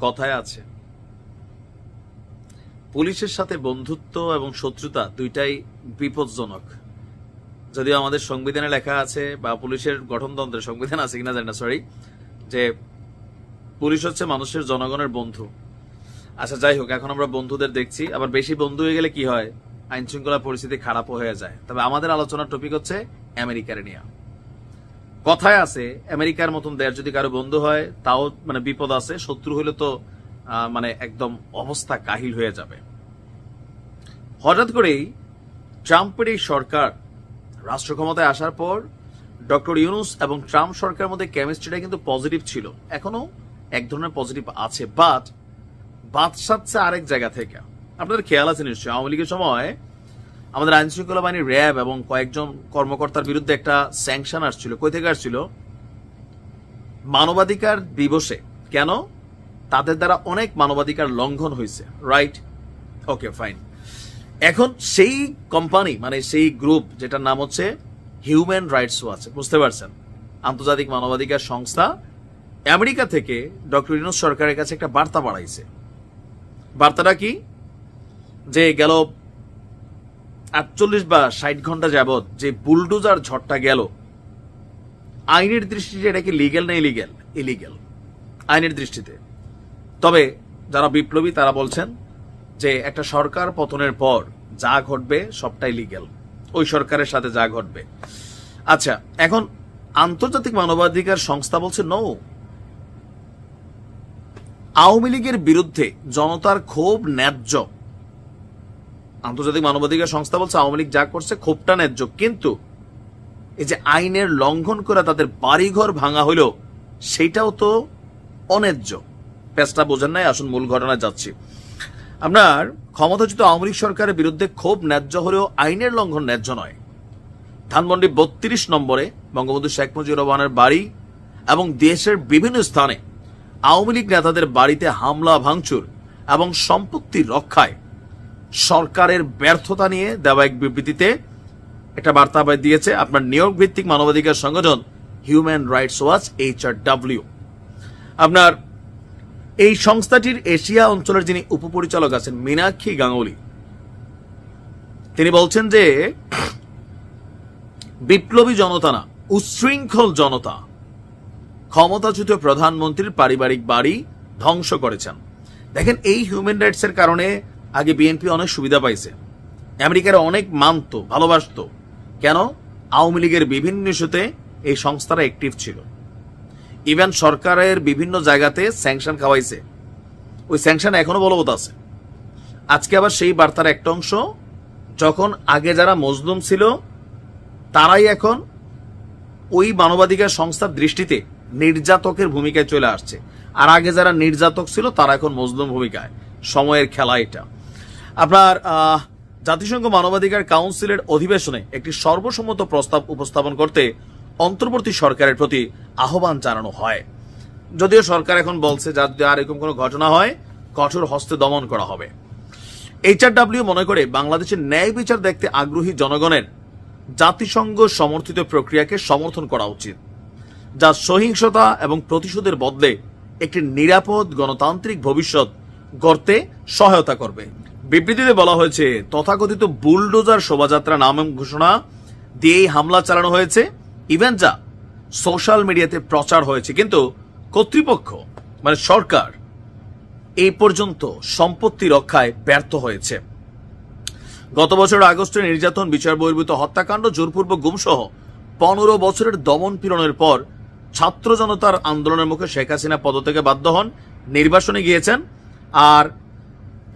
কথায় আছে। পুলিশের সাথে বন্ধুত্ব এবং শত্রুতা দুইটাই বিপজ্জনক। যদিও আমাদের সংবিধানে লেখা আছে বা পুলিশের গঠনতন্ত্রে সংবিধান আছে কিনা জানি না সরি যে পুলিশ হচ্ছে মানুষের জনগণের বন্ধু। আচ্ছা যাই হোক, এখন আমরা বন্ধুদের দেখছি। আবার বেশি বন্ধু হয়ে গেলে কি হয়? আইন শৃঙ্খলা পরিস্থিতি খারাপ হয়ে যায়। তবে আমাদের আলোচনার টপিক হচ্ছে আমেরিকার নিয়ে। কথায় আছে, আমেরিকার মতন দেশ যদি কারও বন্ধু হয়, তাও মানে বিপদ আছে, শত্রু হইলে তো মানে একদম অবস্থা কাহিল হয়ে যাবে। হঠাৎ করেই ট্রাম্পের এই সরকার রাষ্ট্র ক্ষমতায় আসার পর ডক্টর ইউনুস এবং ট্রাম্প সরকারের মধ্যে কেমিস্ট্রিটা কিন্তু পজিটিভ ছিল। এখনও এক ধরনের পজিটিভ আছে, বাট বাদ আরেক জায়গা থেকে। আপনাদের খেয়াল আছে নিশ্চয়ই, আওয়ামী লীগের সময় আমাদের আইন শৃঙ্খলা বাহিনী র্যাব এবং কয়েকজন কর্মকর্তার বিরুদ্ধে একটা স্যাংশন আসছিল। কই থেকে আসছিল? মানবাধিকার দিবসে। কেন? তাদের দ্বারা অনেক মানবাধিকার লঙ্ঘন হয়েছে। রাইট ওকে ফাইন এখন সেই কোম্পানি মানে সেই গ্রুপ যেটার নাম হচ্ছে হিউম্যান রাইটস ওয়াচ বুঝতে পারছেন? আন্তর্জাতিক মানবাধিকার সংস্থা আমেরিকা থেকে ডক্টর ইউনুস সরকারের কাছে একটা বার্তা বাড়াইছে বার্তাটা কি? যে গেল আটচল্লিশ বা ষাট ঘণ্টা যাবত যে বুলডোজার ঝড়টা গেল, আইনের দৃষ্টিতে এটা কি লিগেল না ইলিগেল ইলিগেল আইনের দৃষ্টিতে। তবে যারা বিপ্লবী, তারা বলছেন যে একটা সরকার পতনের পর যা ঘটবে সবটাই লিগেল ওই সরকারের সাথে যা ঘটবে। আচ্ছা এখন আন্তর্জাতিক মানবাধিকার সংস্থা বলছে নো আওয়ামী লীগের বিরুদ্ধে জনতার ক্ষোভ ন্যায্য। আন্তর্জাতিক মানবাধিকার সংস্থা বলছে আওয়ামী লীগ যা করছে ক্ষোভটা ন্যায্য। কিন্তু এই যে আইনের লঙ্ঘন করে তাদের বাড়িঘর ভাঙা হলো সেটাও তো অন্যায্য। পেঁচটা বোঝেন নাই, আসুন মূল ঘটনায় যাচ্ছি। আপনার ক্ষমতাচ্যুত আওয়ামী লীগ সরকারের বিরুদ্ধে ক্ষোভ ন্যায্য হলেও আইনের লঙ্ঘন ন্যায্য নয়। ধানমন্ডি বত্রিশ নম্বরে বঙ্গবন্ধু শেখ মুজিবুর রহমানের বাড়ি এবং দেশের বিভিন্ন স্থানে আওয়ামী লীগ নেতাদের বাড়িতে হামলা, ভাঙচুর এবং সম্পত্তি রক্ষায় সরকারের ব্যর্থতা নিয়ে দেওয়া এক বিবৃতিতে একটা বার্তা দিয়েছে, আপনার নিয়োগ ভিত্তিক মানবাধিকার সংগঠন Human Rights Watch H R W আপনার এই সংস্থাটির এশিয়া অঞ্চলের যিনি উপপরিচালক আছেন, মীনাক্ষী গাঙ্গুলি, তিনি বলছেন যে বিপ্লবী জনতা না, উচ্ছৃঙ্খল জনতা, ক্ষমতাচ্যুত প্রধানমন্ত্রীর পারিবারিক বাড়ি ধ্বংস করেছেন। দেখেন, এই হিউম্যান রাইটস এর কারণে আগে বিএনপি অনেক সুবিধা পাইছে। আমেরিকার অনেক মানত, ভালোবাসতো। কেন? আওয়ামী লীগের বিভিন্ন ইস্যুতে এই সংস্থাটা অ্যাক্টিভ ছিল। ইভেন সরকারের বিভিন্ন জায়গাতে স্যাংশন খাওয়াইছে। ওই স্যাংশন এখনও বলবৎ আছে। আজকে আবার সেই বার্তার একটা অংশ, যখন আগে যারা মজলুম ছিল, তারাই এখন ওই মানবাধিকার সংস্থার দৃষ্টিতে নির্যাতকের ভূমিকায় চলে আসছে। আর আগে যারা নির্যাতক ছিল, তারা এখন মজলুম ভূমিকায়। সময়ের খেলা এটা। আপনার জাতিসংঘ মানবাধিকার কাউন্সিলের অধিবেশনে একটি সর্বসম্মত প্রস্তাব উপস্থাপন করতে অন্তর্বর্তী সরকারের প্রতি আহ্বান জানানো হয়। যদিও সরকার এখন বলছে যা যদি আর এরকম কোনো ঘটনা হয়, কঠোর হস্তে দমন করা হবে। এইচআরডব্লিউ মনে করে বাংলাদেশের ন্যায় বিচার দেখতে আগ্রহী জনগণের জাতিসংঘ সমর্থিত প্রক্রিয়াকে সমর্থন করা উচিত, যা সহিংসতা এবং প্রতিশোধের বদলে একটি নিরাপদ গণতান্ত্রিক ভবিষ্যৎ গড়তে সহায়তা করবে। বিবৃতিতে বলা হয়েছে, তথাকথিত বুলডোজার শোভাযাত্রা নাম ঘোষণা দিয়েই হামলা চালানো হয়েছে। ইভেন যা সোশ্যাল মিডিয়াতে প্রচার হয়েছে। কিন্তু কর্তৃপক্ষ মানে সরকার, এই পর্যন্ত সম্পত্তি রক্ষায় ব্যর্থ হয়েছে। গত বছর আগস্টে নির্যাতন বিচার বহির্ভূত হত্যাকাণ্ড জোরপূর্বক গুমসহ পনেরো বছরের দমন পীড়নের পর ছাত্র জনতার আন্দোলনের মুখে শেখ হাসিনা পদত্যাগে বাধ্য হন, নির্বাসনে গিয়েছেন। আর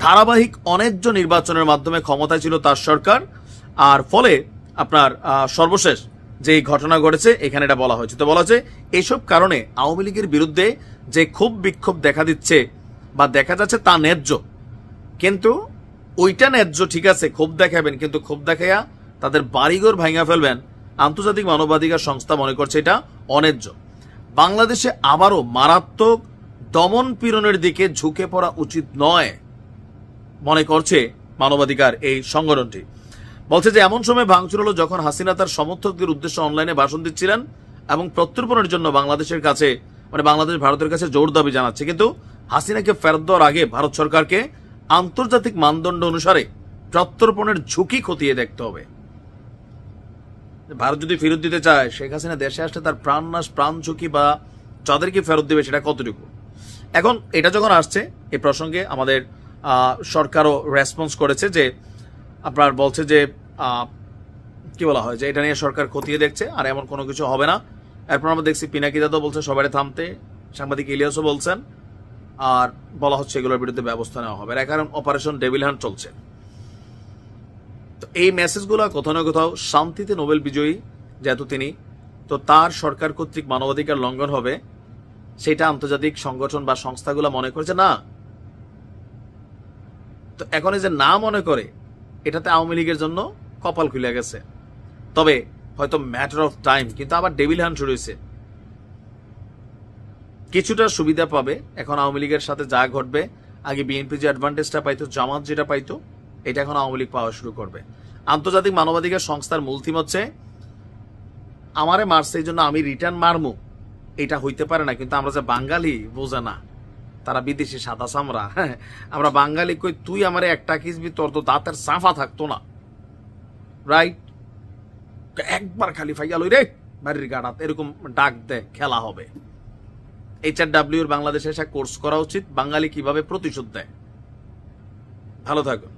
ধারাবাহিক অন্যায্য নির্বাচনের মাধ্যমে ক্ষমতায় ছিল তার সরকার, আর ফলে আপনার সর্বশেষ যে ঘটনা ঘটেছে, এখানে এটা বলা হয়েছে। তো বলা হয়েছে এইসব কারণে আওয়ামী লীগের বিরুদ্ধে যে খুব বিক্ষোভ দেখা দিচ্ছে বা দেখা যাচ্ছে তা ন্যায্য। কিন্তু ওইটা ন্যায্য, ঠিক আছে, ক্ষোভ দেখাবেন, কিন্তু ক্ষোভ দেখাইয়া তাদের বাড়িঘর ভাঙা ফেলবেন, আন্তর্জাতিক মানবাধিকার সংস্থা মনে করছে এটা অন্যায্য। বাংলাদেশে আবারও মারাত্মক দমন পীড়নের দিকে ঝুঁকে পড়া উচিত নয়। মনে করছে মানবাধিকার এই সংগঠনটি। বলছে যে, এমন সময় ভাঙচুর হলো যখন হাসিনা তার সমর্থকদের উদ্দেশ্যে অনলাইনে ভাষণ দিচ্ছিলেন এবং প্রত্যর্পণের জন্য বাংলাদেশের কাছে মানে বাংলাদেশ ভারতের কাছে জোর দাবি জানাচ্ছে। কিন্তু হাসিনাকে ফেরত দেওয়ার আগে ভারত সরকারকে আন্তর্জাতিক মানদণ্ড অনুসারে প্রত্যর্পণের ঝুঁকি খতিয়ে দেখতে হবে। ভারত যদি ফেরত দিতে চায়, শেখ হাসিনা দেশে আসলে তার প্রাণ নাশ প্রাণ ঝুঁকি বা যাদেরকে ফেরত দেবে সেটা কতটুকু? এখন এটা যখন আসছে এই প্রসঙ্গে আমাদের সরকারও রেসপন্স করেছে যে, আপনার বলছে যে কি বলা হয়, যে এটা নিয়ে সরকার খতিয়ে দেখছে, আর এমন কোনো কিছু হবে না। এরপর আমরা দেখছি পিনাকি দাদা বলছে সবাই থামতে। সাংবাদিক ইলিয়াসও বলছেন, আর বলা হচ্ছে এগুলোর বিরুদ্ধে ব্যবস্থা নেওয়া হবে। এর কারণ অপারেশন ডেভিল হ্যান্ড চলছে। তো এই মেসেজগুলো কোথাও না কোথাও শান্তিতে নোবেল বিজয়ী, যেহেতু তিনি, তো তার সরকার কর্তৃক মানবাধিকার লঙ্ঘন হবে। সেটা আন্তর্জাতিক সংগঠন বা সংস্থাগুলো মনে করছে, না তো এখন এই যে না মনে করে, এটাতে আওয়ামী লীগের জন্য কপাল খুলে গেছে। তবে হয়তো ম্যাটার অফ টাইম কিন্তু আবার ডেভিল হ্যান্ড শুরু হয়েছে। কিছুটা সুবিধা পাবে, এখন আওয়ামী লীগের সাথে যা ঘটবে। আগে বিএনপি যে অ্যাডভান্টেজটা পাইতো, জামাত যেটা পাইতো, এটা এখন আওয়ামী লীগ পাওয়া শুরু করবে। আন্তর্জাতিক মানবাধিকার সংস্থার মূল থিম হচ্ছে, আমারে মারছে, এই জন্য আমি রিটার্ন মারমু। এটা হইতে পারে না, কিন্তু আমরা যে বাঙালি, বোঝে না। তারা বিদেশি সাদা সামরা হ্যাঁ, আমরা বাঙালি কই তুই আমার একটা কিসবি তোর তো দাঁতের সাফা থাকতো না। রাইট একবার খালি ফাইয়া লই রে বাড়ির গাড়াত এরকম ডাক দে খেলা হবে। এইচ আর ডাব্লিউর বাংলাদেশে এসে কোর্স করা উচিত বাঙালি কীভাবে প্রতিশোধ দেয়। ভালো থাকুন